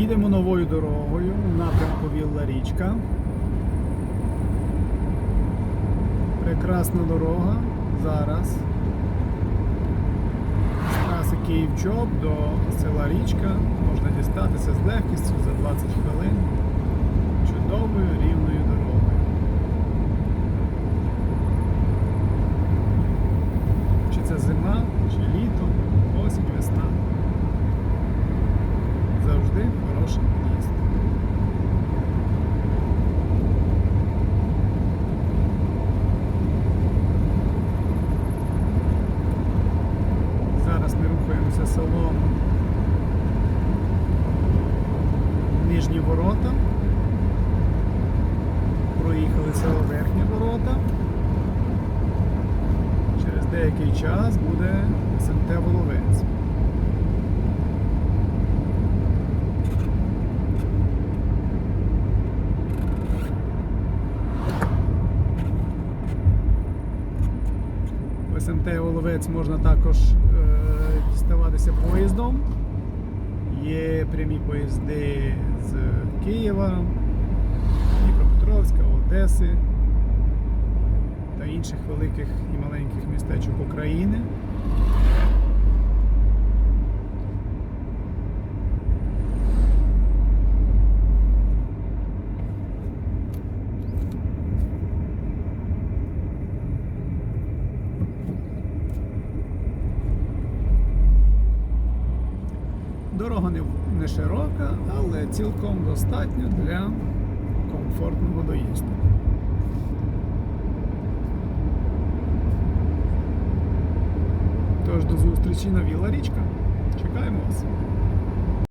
Їдемо новою дорогою в напрямку Вілла Річка. Прекрасна дорога зараз. З траси Київ-Чоп до села Річка можна дістатися з легкістю за 20 хвилин рухаємося селом Нижні ворота. Проїхали село Верхні ворота. Через деякий час буде СМТ СМТ Оловець можна також е, діставатися поїздом. Є прямі поїзди з Києва, Дніпропетровська, Одеси та інших великих і маленьких містечок України. Дорога не, широка, але цілком достатньо для комфортного доїзду. Тож до зустрічі на Віла Річка. Чекаємо вас.